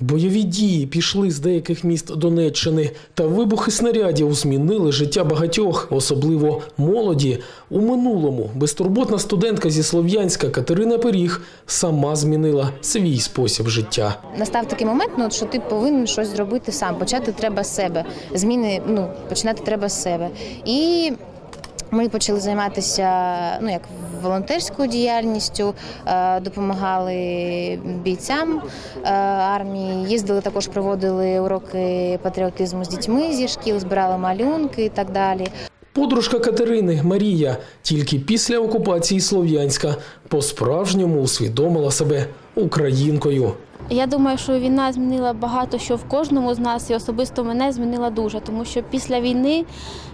Бойові дії пішли з деяких міст Донеччини, та вибухи снарядів змінили життя багатьох, особливо молоді. У минулому безтурботна студентка зі Слов'янська Катерина Пиріг сама змінила свій спосіб життя. Настав такий момент, ну, що ти повинен щось зробити сам. Почати треба з себе. Зміни ну, починати треба з себе. І ми почали займатися ну, як волонтерською діяльністю, е, допомагали бійцям е, армії. Їздили також, проводили уроки патріотизму з дітьми зі шкіл, збирали малюнки і так далі. Подружка Катерини Марія тільки після окупації Слов'янська по-справжньому усвідомила себе українкою. Я думаю, що війна змінила багато що в кожному з нас, і особисто мене змінила дуже, тому що після війни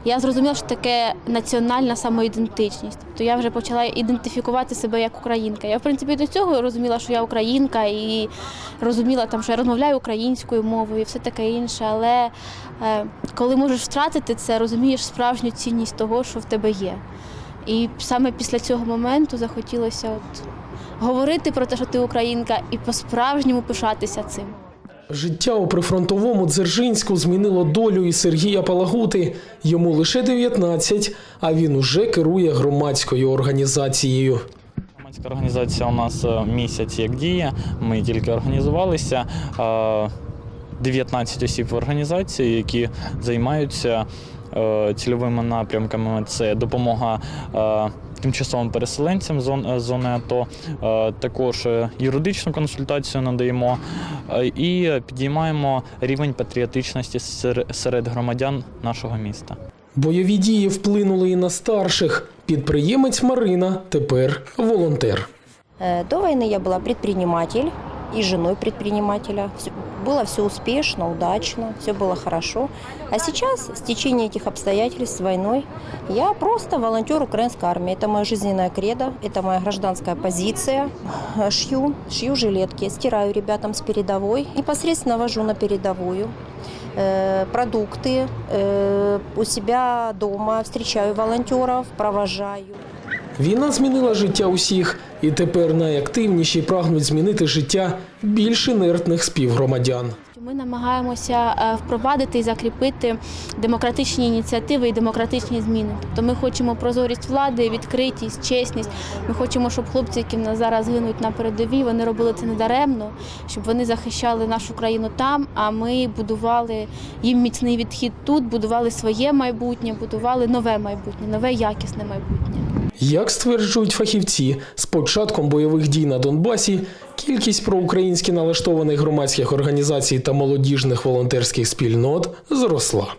я зрозуміла, що таке національна самоідентичність. Тобто я вже почала ідентифікувати себе як українка. Я в принципі до цього розуміла, що я українка, і розуміла там, що я розмовляю українською мовою і все таке інше. Але е, коли можеш втратити це, розумієш справжню цінність того, що в тебе є. І саме після цього моменту захотілося от говорити про те, що ти українка, і по-справжньому пишатися цим. Життя у прифронтовому Дзержинську змінило долю і Сергія Палагути. Йому лише 19, а він уже керує громадською організацією. Громадська організація у нас е, місяць як діє. Ми тільки організувалися. Е, 19 осіб в організації, які займаються е, цільовими напрямками. Це допомога е, тимчасовим переселенцям зон, е, зони АТО, е, також е, юридичну консультацію надаємо е, і підіймаємо рівень патріотичності сер- серед громадян нашого міста. Бойові дії вплинули і на старших. Підприємець Марина тепер волонтер. Э, До войны я была предприниматель И женой предпринимателя. Всё- Было все успешно, удачно, все было хорошо. А сейчас, с течение этих обстоятельств с войной, я просто волонтер украинской армии. Это моя жизненная кредо, это моя гражданская позиция. Шью, шью жилетки, стираю ребятам с передовой, непосредственно вожу на передовую э, продукты э, у себя дома, встречаю волонтеров, провожаю. Війна змінила життя усіх, і тепер найактивніші прагнуть змінити життя більш інертних співгромадян. Ми намагаємося е, впровадити і закріпити демократичні ініціативи і демократичні зміни. Тобто ми хочемо прозорість влади, відкритість, чесність. Ми хочемо, щоб хлопці, які в нас зараз гинуть на передовій, вони робили це недаремно, щоб вони захищали нашу країну там. А ми будували їм міцний відхід тут, будували своє майбутнє, будували нове майбутнє, нове якісне майбутнє. Як стверджують фахівці, з початком бойових дій на Донбасі кількість проукраїнськи налаштованих громадських організацій та молодіжних волонтерських спільнот зросла.